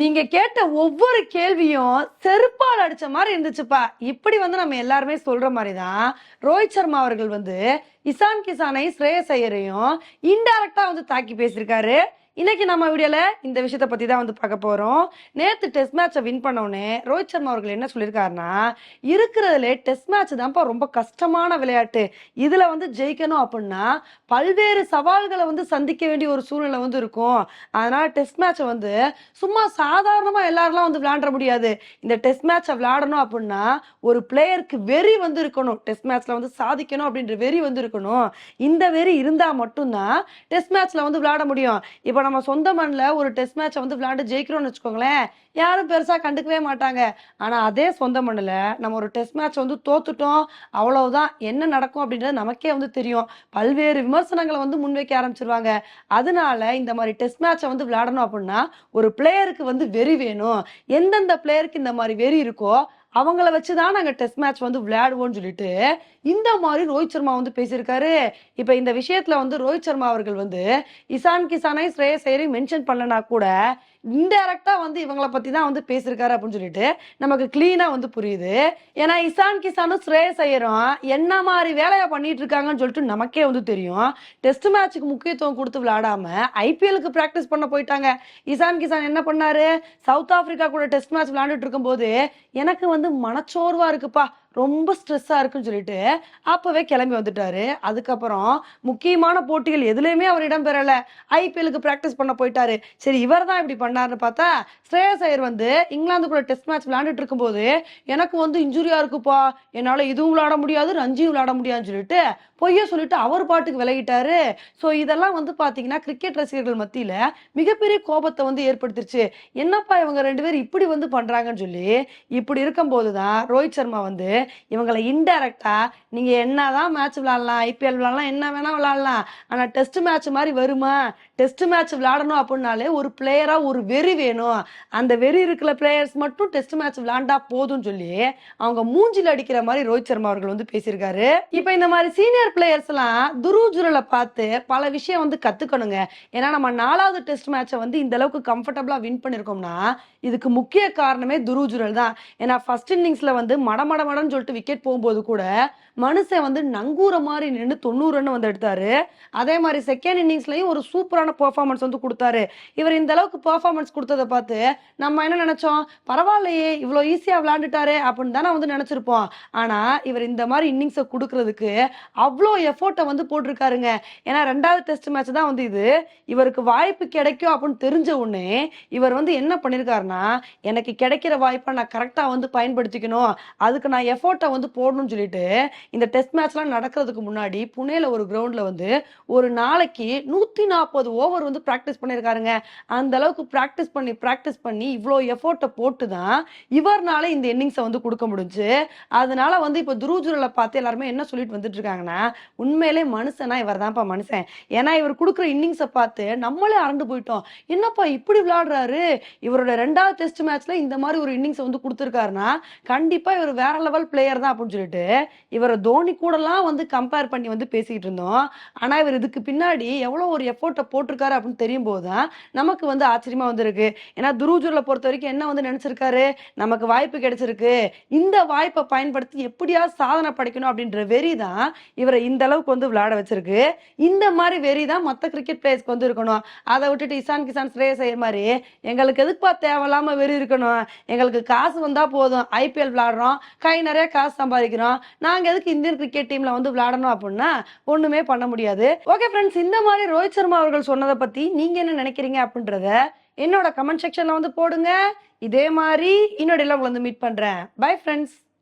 நீங்க கேட்ட ஒவ்வொரு கேள்வியும் செருப்பால் அடிச்ச மாதிரி இருந்துச்சுப்பா. இப்படி வந்து நம்ம எல்லாருமே சொல்ற மாதிரி தான் ரோஹித் சர்மா அவர்கள் வந்து இசான் கிசானை ஸ்ரேயஸ் ஐயரையும் இன்டைரக்டா வந்து தாக்கி பேசியிருக்காரு. இன்னைக்கு நம்ம வீடியோல இந்த விஷயத்த பத்தி தான் வந்து பார்க்க போறோம். நேத்து டெஸ்ட் மேட்சை வின் பண்ண ரோஹித் சர்மா அவர்கள் என்ன சொல்லியிருக்காருன்னா இருக்கிறதுல டெஸ்ட் மேட்ச் தான்ப்பா ரொம்ப கஷ்டமான விளையாட்டு. இதுல வந்து ஜெயிக்கணும் அப்படின்னா பல்வேறு சவால்களை வந்து சந்திக்க வேண்டிய ஒரு சூழ்நிலை வந்து இருக்கும். அதனால டெஸ்ட் மேட்சை வந்து சும்மா சாதாரணமா எல்லாரெல்லாம் வந்து விளையாட முடியாது. இந்த டெஸ்ட் மேட்சை விளையாடணும் அப்படின்னா ஒரு பிளேயருக்கு வெறி வந்து இருக்கணும். டெஸ்ட் மேட்ச்ல வந்து சாதிக்கணும் அப்படின்ற வெறி வந்து இருக்கணும். இந்த வெறி இருந்தா மட்டும்தான் டெஸ்ட் மேட்ச்ல வந்து விளையாட முடியும். இப்போ நம்ம சொந்த மண்ணில் ஒரு டெஸ்ட் மேட்சை வந்து விளையாண்டு ஜெயிக்கிறோம்னு வச்சுக்கோங்களேன் யாரும் பெருசாக கண்டுக்கவே மாட்டாங்க. ஆனால் அதே சொந்த மண்ணில் நம்ம ஒரு டெஸ்ட் மேட்ச் வந்து தோத்துட்டோம் அவ்வளவுதான். என்ன நடக்கும் அப்படின்றது நமக்கே வந்து தெரியும். பல்வேறு விமர்சனங்களை வந்து முன்வைக்க ஆரம்பிச்சிருவாங்க. அதனால இந்த மாதிரி டெஸ்ட் மேட்சை வந்து விளையாடணும் அப்படின்னா ஒரு பிளேயருக்கு வந்து வெறி வேணும். எந்தெந்த பிளேயருக்கு இந்த மாதிரி வெறி இருக்கோ அவங்கள வச்சு தான் நாங்கள் டெஸ்ட் மேட்ச் வந்து விளையாடுவோம்னு சொல்லிட்டு இந்த மாதிரி ரோஹித் சர்மா வந்து பேசியிருக்காரு. இப்போ இந்த விஷயத்தில் வந்து ரோஹித் சர்மா அவர்கள் வந்து இசான் கிசானை ஸ்ரேயஸ் ஐயரை மென்ஷன் பண்ணலனா கூட இன்டைரக்டா வந்து இவங்கள பத்தி தான் வந்து பேசியிருக்காரு அப்படின்னு சொல்லிட்டு நமக்கு கிளீனா வந்து புரியுது. ஏன்னா இசான் கிசானும் ஸ்ரேயஸ் ஐயரும் என்ன மாதிரி வேலையை பண்ணிட்டு இருக்காங்கன்னு சொல்லிட்டு நமக்கே வந்து தெரியும். டெஸ்ட் மேட்ச்சுக்கு முக்கியத்துவம் கொடுத்து விளையாடாம ஐபிஎலுக்கு பிராக்டிஸ் பண்ண போயிட்டாங்க. இசான் கிசான் என்ன பண்ணாரு? சவுத் ஆப்பிரிக்கா கூட டெஸ்ட் மேட்ச் விளையாண்டுட்டு இருக்கும்போது எனக்கு வந்து மனச்சோர்வா இருக்குப்பா. ரொம்ப ஸ்ட்ரெஸ்ஸாக இருக்குன்னு சொல்லிட்டு அப்போவே கிளம்பி வந்துட்டாரு. அதுக்கப்புறம் முக்கியமான போட்டிகள் எதுலேயுமே அவர் இடம் பெறலை. ஐபிஎலுக்கு ப்ராக்டிஸ் பண்ண போயிட்டாரு. சரி இவர் தான் இப்படி பண்ணாருன்னு பார்த்தா ஸ்ரேயஸ் ஐயர் வந்து இங்கிலாந்து கூட டெஸ்ட் மேட்ச் விளையாண்டுட்டு இருக்கும்போது எனக்கு வந்து இன்ஜுரியாக இருக்குப்பா. என்னால் இதுவும் விளையாட முடியாது ரஞ்சியும் விளையாட முடியாதுன்னு சொல்லிட்டு பொய்ய சொல்லிட்டு அவர் பாட்டுக்கு விலகிட்டாரு. ஸோ இதெல்லாம் வந்து பார்த்தீங்கன்னா கிரிக்கெட் ரசிகர்கள் மத்தியில் மிகப்பெரிய கோபத்தை வந்து ஏற்படுத்திருச்சு. என்னப்பா இவங்க ரெண்டு பேரும் இப்படி வந்து பண்ணுறாங்கன்னு சொல்லி இப்படி இருக்கும்போது தான் ரோஹித் சர்மா வந்து இவங்களை இன்டைரக்டா நீங்க என்னதான் மேட்ச் விளையாடலாம் ஐபிஎல் விளாட்லாம் என்ன வேணால் விளையாடலாம். ஆனா டெஸ்ட் மேட்ச் மாதிரி வருமா? டெஸ்ட் மேட்ச் விளையாடணும் அப்படின்னாலே ஒரு பிளேயரா ஒரு வெறி வேணும். அந்த வெறி இருக்கிற பிளேயர்ஸ் மட்டும் டெஸ்ட் மேட்ச் விளையாண்டா போதும்னு சொல்லி அவங்க மூஞ்சில் அடிக்கிற மாதிரி ரோஹித் சர்மா அவர்கள் வந்து பேசியிருக்காரு. இப்போ இந்த மாதிரி சீனியர் பிளேயர்ஸ் எல்லாம் துருஜுரலை பார்த்து பல விஷயம் வந்து கத்துக்கணுங்க. ஏன்னா நம்ம நாலாவது டெஸ்ட் மேட்சை வந்து இந்த அளவுக்கு கம்ஃபர்டபுளா வின் பண்ணிருக்கோம்னா இதுக்கு முக்கிய காரணமே துருஜுரல் தான். ஏன்னா ஃபர்ஸ்ட் இன்னிங்ஸ்ல வந்து மடமடமடன் மட சொல்லிட்டு விக்கெட் போகும்போது கூட மனுஷன் வந்து நங்கூர மாதிரி நின்று தொண்ணூறு ரன் வந்து எடுத்தாரு. அதே மாதிரி செகண்ட் இன்னிங்ஸ்லயும் ஒரு சூப்பரான பெர்ஃபார்மன்ஸ் வந்து கொடுத்தாரு. இவர் இந்த அளவுக்கு பெர்ஃபார்மன்ஸ் கொடுத்ததை பார்த்து நம்ம என்ன நினைச்சோம்? பரவாயில்லையே இவ்வளோ ஈஸியா விளையாண்டுட்டாரு அப்படின்னு தானே வந்து நினைச்சிருப்போம். ஆனா இவர் இந்த மாதிரி இன்னிங்ஸை கொடுக்கறதுக்கு அவ்வளோ எஃபோர்ட்டை வந்து போட்டிருக்காருங்க. ஏன்னா ரெண்டாவது டெஸ்ட் மேட்ச் தான் வந்து இது. இவருக்கு வாய்ப்பு கிடைக்கும் அப்படின்னு தெரிஞ்ச உடனே இவர் வந்து என்ன பண்ணியிருக்காருன்னா எனக்கு கிடைக்கிற வாய்ப்பை நான் கரெக்டாக வந்து பயன்படுத்திக்கணும். அதுக்கு நான் எஃபோர்ட்டை வந்து போடணும்னு சொல்லிட்டு இந்த டெஸ்ட் மேட்ச்லாம் நடக்கிறதுக்கு முன்னாடி புனேல ஒரு கிரவுண்டில் வந்து ஒரு நாளைக்கு நூற்றி நாற்பது ஓவர் வந்து ப்ராக்டிஸ் பண்ணியிருக்காருங்க அந்த அளவுக்கு ப்ராக்டிஸ் பண்ணி ப்ராக்டிஸ் பண்ணி இவ்வளோ எஃபோர்ட்டை போட்டு தான் இவர்னால இந்த இன்னிங்ஸை வந்து கொடுக்க முடிஞ்சு. அதனால வந்து இப்போ துருஜுரலை பார்த்து எல்லாருமே என்ன சொல்லிட்டு வந்துட்டு இருக்காங்கன்னா உண்மையிலே மனுஷனா இவர் தான்ப்பா மனுஷன். ஏன்னா இவர் கொடுக்குற இன்னிங்ஸை பார்த்து நம்மளே அரண்டு போயிட்டோம். என்னப்பா இப்படி விளையாடுறாரு? இவரோட ரெண்டாவது டெஸ்ட் மேட்ச்ல இந்த மாதிரி ஒரு இன்னிங்ஸை வந்து கொடுத்துருக்காருன்னா கண்டிப்பா இவர் வேற லெவல் பிளேயர் தான் அப்படின்னு சொல்லிட்டு இவரை தோனி கூடலாம் வந்து கம்பேர் பண்ணி வந்து பேசிக்கிட்டு இருந்தோம். ஆனா இவர் இதுக்கு பின்னாடி எவ்வளோ ஒரு எஃபோர்ட்டை போட்டிருக்காரு அப்படின்னு தெரியும் போது தான் நமக்கு வந்து ஆச்சரியமா வந்திருக்கு. ஏன்னா துருஜூரில் பொறுத்த வரைக்கும் என்ன வந்து நினச்சிருக்காரு? நமக்கு வாய்ப்பு கிடைச்சிருக்கு. இந்த வாய்ப்பை பயன்படுத்தி எப்படியாவது சாதனை படைக்கணும் அப்படின்ற வெறி தான் இவரை இந்த அளவுக்கு வந்து விளையாட வச்சிருக்கு. இந்த மாதிரி வெறி தான் மற்ற கிரிக்கெட் பிளேயர்ஸ்க்கு வந்து இருக்கணும். அதை விட்டுட்டு இசான் கிசான் ஸ்ரேயஸ் செய்யற மாதிரி எங்களுக்கு எதுக்குப்பா தேவையில்லாம வெறி இருக்கணும்? எங்களுக்கு காசு வந்தா போதும். ஐபிஎல் விளாடுறோம் கை நிறைய காசு சம்பாதிக்கிறோம். நாங்க எதுக்கு இந்தியன் கிரிக்கெட் டீம்ல வந்து விளையாடணும் அப்படின்னா ஒண்ணுமே பண்ண முடியாது. ஓகே ஃப்ரெண்ட்ஸ் இந்த மாதிரி ரோஹித் சர்மா அவர்கள் சொன்னதை பத்தி நீங்க என்ன நினைக்கிறீங்க அப்படின்றத என்னோட கமெண்ட் செக்ஷன்ல வந்து போடுங்க. இதே மாதிரி இன்னொடையில உங்களை வந்து மீட் பண்றேன். Bye friends